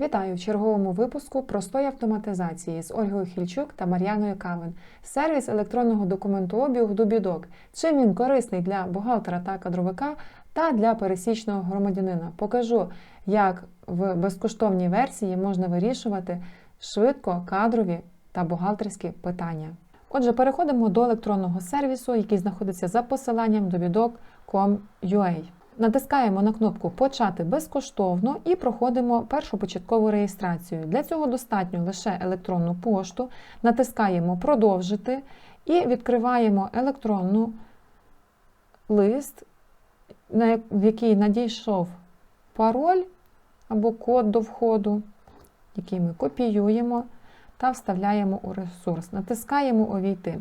Вітаю в черговому випуску простої автоматизації з Ольгою Хільчук та Мар'яною Кавен. Сервіс електронного документообігу Дубідок. Чим він корисний для бухгалтера та кадровика та для пересічного громадянина. Покажу, як в безкоштовній версії можна вирішувати швидко кадрові та бухгалтерські питання. Отже, переходимо до електронного сервісу, який знаходиться за посиланням dobidok.com.ua. Натискаємо на кнопку Почати безкоштовно і проходимо першу початкову реєстрацію. Для цього достатньо лише електронну пошту, натискаємо Продовжити і відкриваємо електронну лист, в який надійшов пароль або код до входу, який ми копіюємо та вставляємо у ресурс. Натискаємо Увійти.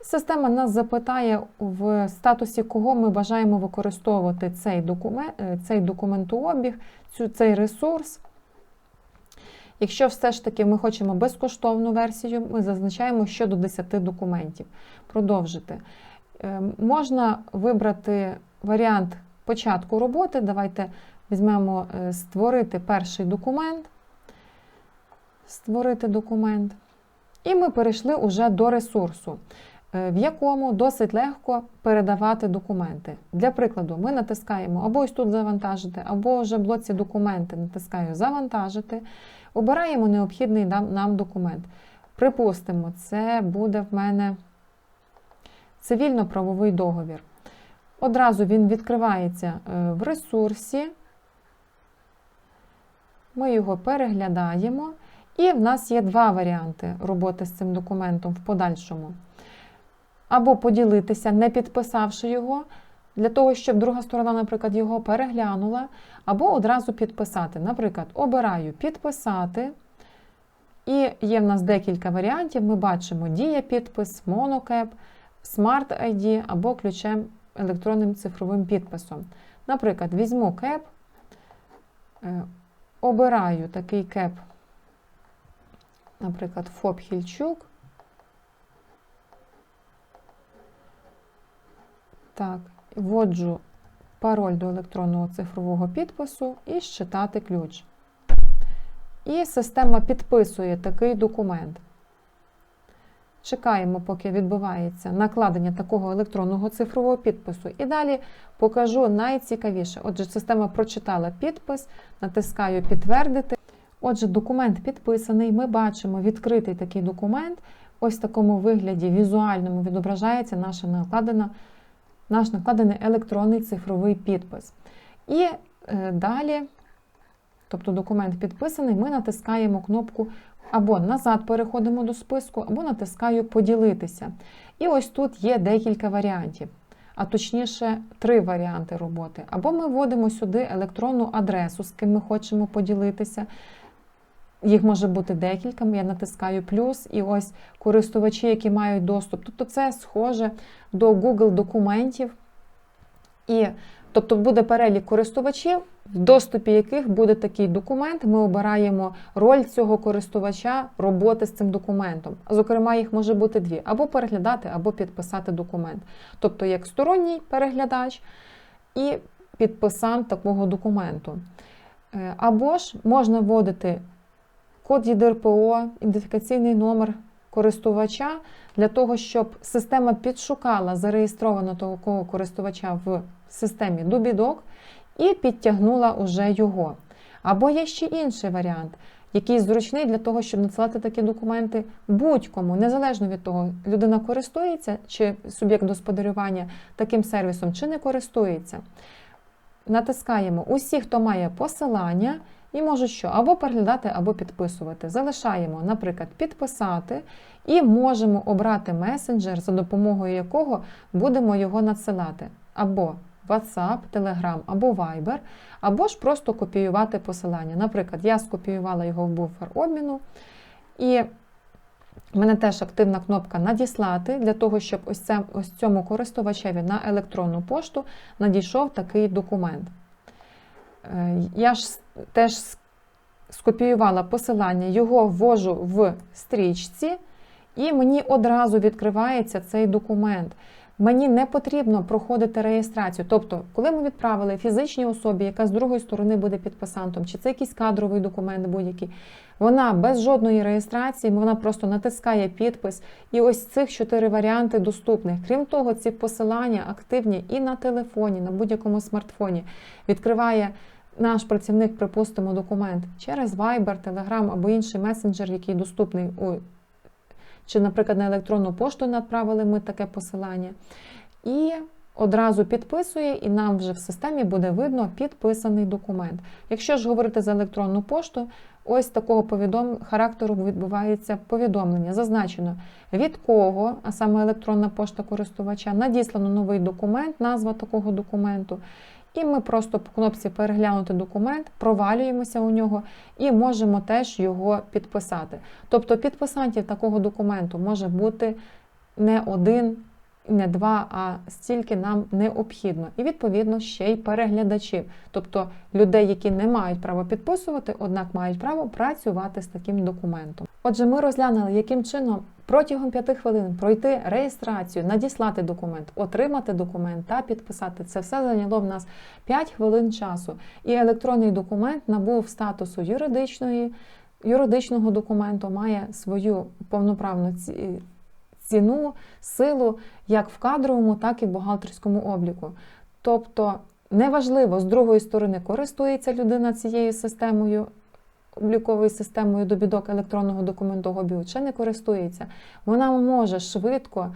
Система нас запитає, в статусі кого ми бажаємо використовувати цей документ, цей документообіг, цей ресурс. Якщо все ж таки ми хочемо безкоштовну версію, ми зазначаємо щодо 10 документів. Продовжити. Можна вибрати варіант початку роботи. Давайте візьмемо створити перший документ. Створити документ. І ми перейшли уже до ресурсу, в якому досить легко передавати документи. Для прикладу, ми натискаємо або ось тут завантажити, або вже в блоці документи натискаю Завантажити, обираємо необхідний нам документ. Припустимо, це буде в мене цивільно-правовий договір. Одразу він відкривається в ресурсі. Ми його переглядаємо. І в нас є два варіанти роботи з цим документом в подальшому. Або поділитися, не підписавши його, для того, щоб друга сторона, наприклад, його переглянула, або одразу підписати. Наприклад, обираю підписати. І є в нас декілька варіантів. Ми бачимо дія підпис, монокеп, Smart ID або ключем електронним цифровим підписом. Наприклад, візьму кеп, обираю такий кеп наприклад, ФОП Хільчук. Так, вводжу пароль до електронного цифрового підпису і щитати ключ. І система підписує такий документ. Чекаємо, поки відбувається накладення такого електронного цифрового підпису. І далі покажу найцікавіше. Отже, система прочитала підпис, натискаю Підтвердити. Отже, документ підписаний, ми бачимо відкритий такий документ. Ось в такому вигляді візуальному відображається наша накладена, наш накладений електронний цифровий підпис. І е, далі, тобто документ підписаний, ми натискаємо кнопку або назад переходимо до списку, або натискаю Поділитися. І ось тут є декілька варіантів. А точніше, три варіанти роботи. Або ми вводимо сюди електронну адресу, з ким ми хочемо поділитися. Їх може бути декілька, я натискаю плюс, і ось користувачі, які мають доступ. Тобто це схоже до Google документів. І, Тобто буде перелік користувачів, в доступі яких буде такий документ. Ми обираємо роль цього користувача роботи з цим документом. Зокрема, їх може бути дві: або переглядати, або підписати документ. Тобто, як сторонній переглядач і підписант такого документу. Е, або ж можна вводити код ЄДРПО, ідентифікаційний номер користувача для того, щоб система підшукала зареєстрованого такого користувача в системі Дубідок і підтягнула уже його. Або є ще інший варіант, який зручний для того, щоб надсилати такі документи будь-кому, незалежно від того, людина користується чи суб'єкт господарювання таким сервісом, чи не користується. Натискаємо усі, хто має посилання. І можу що? Або переглядати, або підписувати. Залишаємо, наприклад, підписати, і можемо обрати месенджер, за допомогою якого будемо його надсилати. Або WhatsApp, Telegram, або Viber, або ж просто копіювати посилання. Наприклад, я скопіювала його в буфер обміну. І в мене теж активна кнопка Надіслати для того, щоб ось, цьому користувачеві на електронну пошту надійшов такий документ. Е, я ж теж скопіювала посилання, його ввожу в стрічці, і мені одразу відкривається цей документ. Мені не потрібно проходити реєстрацію. Тобто, коли ми відправили фізичній особі, яка з другої сторони буде підписантом, чи це якийсь кадровий документ будь-який, вона без жодної реєстрації, вона просто натискає підпис. І ось цих чотири варіанти доступних. Крім того, ці посилання активні і на телефоні, на будь-якому смартфоні. Відкриває наш працівник, припустимо, документ через Viber, Telegram або інший месенджер, який доступний чи, наприклад, на електронну пошту направили ми таке посилання. І одразу підписує, і нам вже в системі буде видно підписаний документ. Якщо ж говорити за електронну пошту, ось такого повідом... характеру відбувається повідомлення. Зазначено, від кого, а саме електронна пошта користувача, надіслано новий документ, назва такого документу. І ми просто по кнопці переглянути документ, провалюємося у нього і можемо теж його підписати. Тобто підписантів такого документу може бути не один, не два, а стільки нам необхідно. І відповідно ще й переглядачів, тобто людей, які не мають права підписувати, однак мають право працювати з таким документом. Отже, ми розглянули, яким чином протягом 5 хвилин пройти реєстрацію, надіслати документ, отримати документ та підписати. Це все зайняло в нас 5 хвилин часу. І електронний документ набув статусу юридичної, юридичного документу, має свою повноправну ціну, силу як в кадровому, так і в бухгалтерському обліку. Тобто неважливо, з другої сторони, користується людина цією системою, обліковою системою добідок електронного документообігу, чи не користується, вона може швидко,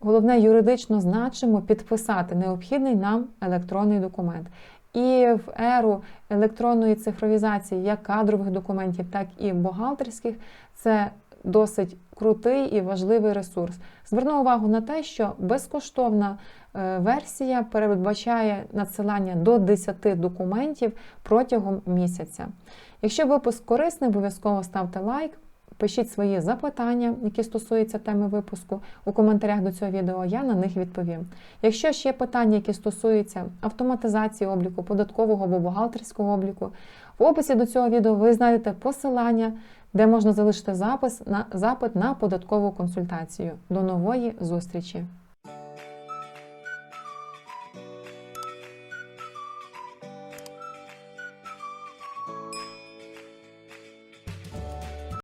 головне юридично значимо підписати необхідний нам електронний документ. І в еру електронної цифровізації як кадрових документів, так і бухгалтерських це досить крутий і важливий ресурс. Зверну увагу на те, що безкоштовна е, версія передбачає надсилання до 10 документів протягом місяця. Якщо випуск корисний, обов'язково ставте лайк. Пишіть свої запитання, які стосуються теми випуску у коментарях до цього відео, я на них відповім. Якщо ще є питання, які стосуються автоматизації обліку, податкового або бухгалтерського обліку, в описі до цього відео ви знайдете посилання, де можна залишити запис на запит на податкову консультацію. До нової зустрічі!